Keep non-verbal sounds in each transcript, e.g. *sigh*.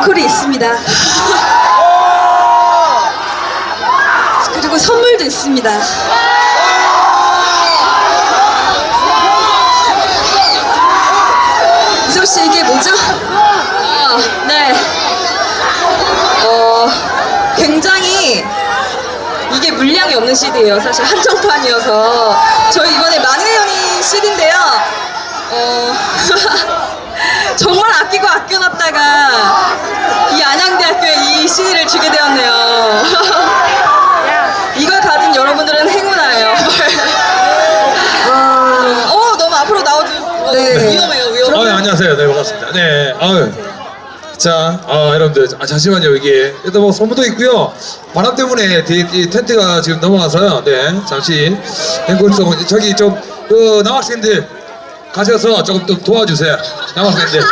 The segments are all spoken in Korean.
앵콜이 있습니다. 그리고 선물도 있습니다. 이섭 씨 이게 뭐죠? 아, 네. 어, 굉장히 이게 물량이 없는 CD예요. 사실 한정판이어서 저희 이번에 만회연이 CD인데요. 어, *laughs* 아껴놨다가 이 안양대학교에 이 CD를 주게 되었네요. *laughs* 이걸 가진 여러분들은 행운아예요. 아, *laughs* 어, 너무 앞으로 나오지. 네. 위험해요, 위험해요. 어, 네, 안녕하세요. 네, 반갑습니다. 네, 아유. 자, 아, 여러분들, 아, 잠시만요. 이게, 일단 뭐, 소문도 있고요. 바람 때문에 이, 이 텐트가 지금 넘어가서요. 네, 잠시, 앵콜송, 저기 좀, 그, 남학생들 가셔서 조금 좀 도와주세요. 남학생들.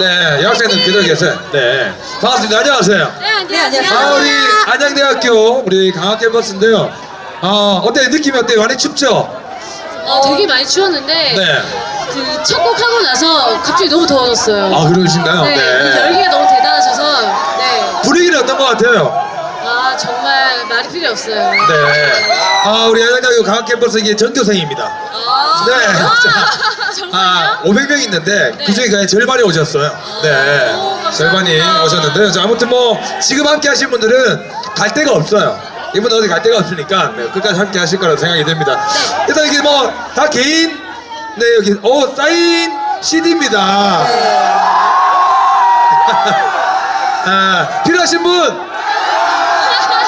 네, 여학생들 그대로 계세요. 네. 반갑습니다. 안녕하세요. 네 안녕하세요. 아, 우리 안양대학교, 우리 강학 캠퍼스인데요. 아, 어때요? 느낌이 어때요? 많이 춥죠? 어, 되게 많이 추웠는데 네. 그 첫 곡 하고 나서 갑자기 너무 더워졌어요. 아, 그러신가요? 네, 이 열기가 너무 대단하셔서 네, 분위기는 어떤 것 같아요? 아 정말 말이 필요 없어요. 네. 아, 우리 안양대학교 강학 캠퍼스 이게 전교생입니다. 아, 네. 아, *laughs* 정말요? 아, 500명 있는데 그중에 그냥 절반이 오셨어요. 네. 오. 절반이 오셨는데요. 자, 아무튼 뭐 지금 함께 하신 분들은 갈 데가 없어요. 이분 어디 갈 데가 없으니까 네, 끝까지 함께 하실 거라고 생각이 듭니다. 일단 이게 뭐 다 개인 네 여기 어 사인 CD입니다. *laughs* 아, 필요하신 분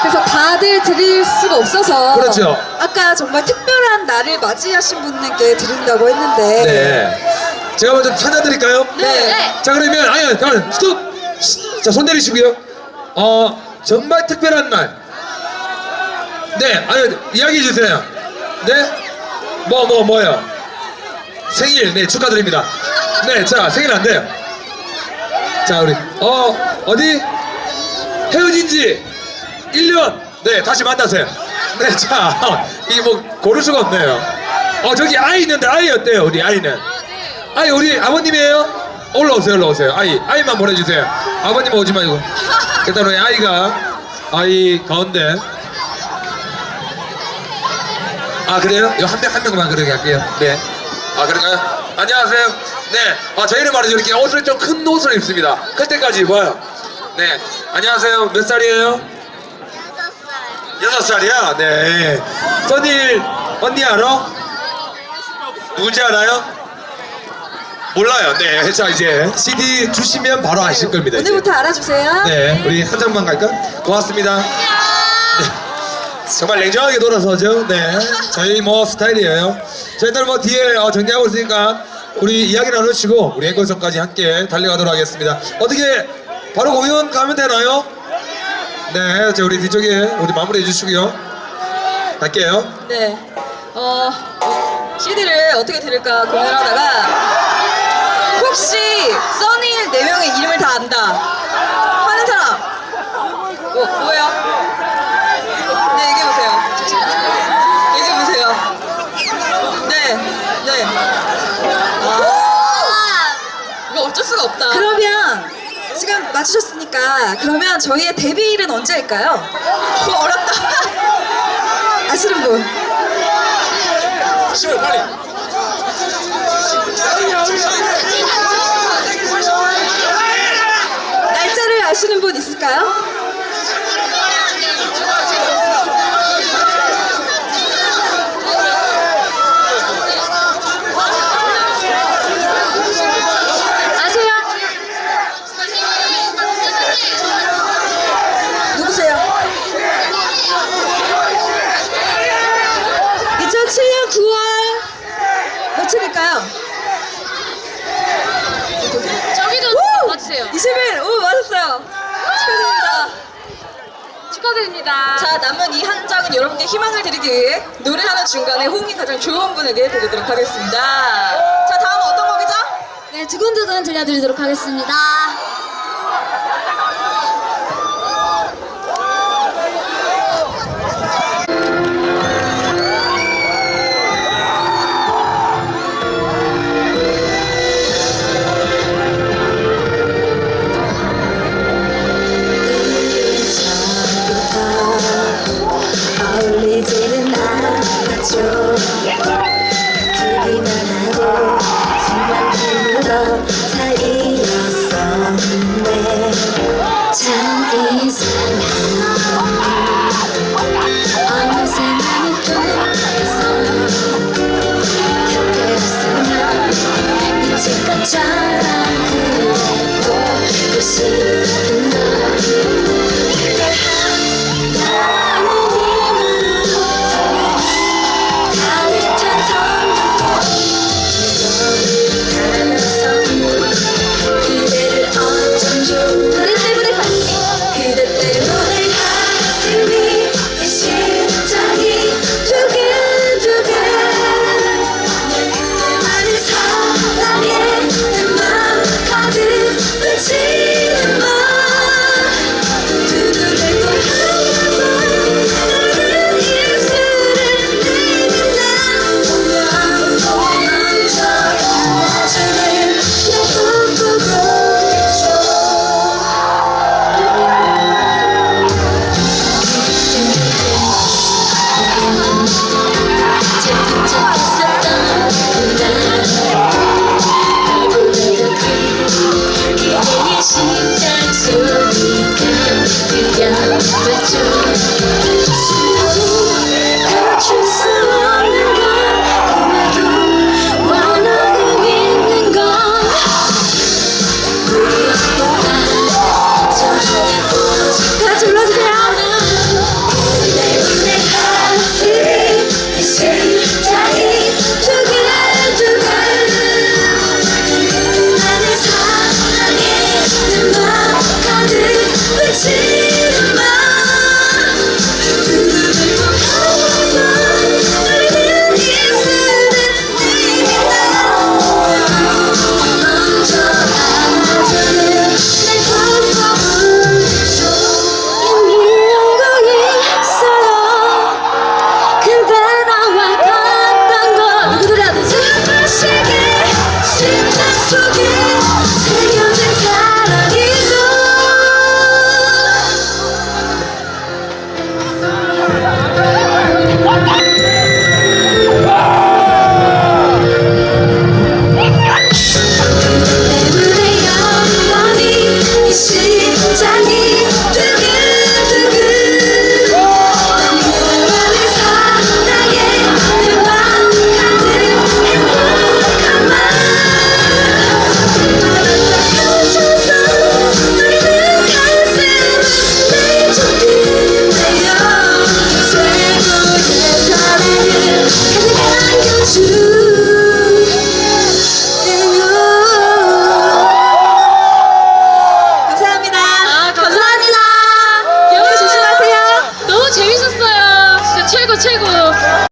그래서 다들 드릴 수가 없어서 그렇죠. 아까 정말 특별한 날을 맞이하신 분들께 드린다고 했는데 네. 제가 먼저 찾아드릴까요? 네. 자 그러면 아니 잠깐 스톱! 자손 내리시고요. 어 정말 특별한 날 네 아니 이야기해 주세요. 네 뭐 뭐 뭐, 요? 생일 네 축하드립니다. 네 자 생일 안 돼요. 자 우리 어 어디? 헤어진 지 1년. 네 다시 만나세요. 네자 이게 뭐 고를 수가 없네요. 어 저기 아이 있는데 아이 어때요 우리 아이는? 아이 우리 아버님이에요? 올라오세요 올라오세요. 아이 아이만 보내주세요. 아버님 오지 말고. 일단 우리 아이가 아이 가운데. 아 그래요? 한 명 한 명만 그렇게 할게요. 네아 그런가요? 안녕하세요. 네 아 저희는 말이죠. 이렇게 옷을 좀 큰 옷을 입습니다. 클 때까지. 입어요 네. 안녕하세요. 몇 살이에요? 여섯 살이야? 네 써니 언니 알아? 누군지 알아요? 몰라요. 네. 자, 이제 CD 주시면 바로 아실 겁니다. 이제. 오늘부터 알아주세요. 네. 우리 한 장만 갈까? 고맙습니다. 네. 정말 냉정하게 돌아서죠. 네. 저희 뭐 스타일이에요. 저희들 뭐 뒤에 어, 정리하고 있으니까 우리 이야기 나누시고 우리 앵콜송까지 함께 달려가도록 하겠습니다. 어떻게 바로 공연 가면 되나요? 네. 저 우리 뒤쪽에 우리 마무리해 주시고요. 갈게요. 네. 어, CD를 어떻게 들을까 고민을 하다가 혹시 써니일 네 명의 이름을 다 안다 하는 사람 뭐, 뭐예요? 네, 얘기해 보세요. 얘기해 보세요. 네, 네. 아, 이거 어쩔 수가 없다. 그러면 지금 맞추셨 으니까 그러면 저희의 데뷔일은 언제일까요? 어, 어렵다. *laughs* 아시는 분? 시원 빨리. 날짜를 아시는 분 있을까요? 누구세요? 2007년 9월 며칠일까요? 저기도 오! 와주세요. 20일! 오 맞았어요 축하드립니다 축하드립니다. 자, 남은 이 한 장은 여러분께 희망을 드리기 위해 노래하는 중간에 호응이 가장 좋은 분에게 드리도록 하겠습니다. 자, 다음 은 어떤 곡이죠? 네, 두근두근 들려드리도록 하겠습니다. 사이였었네.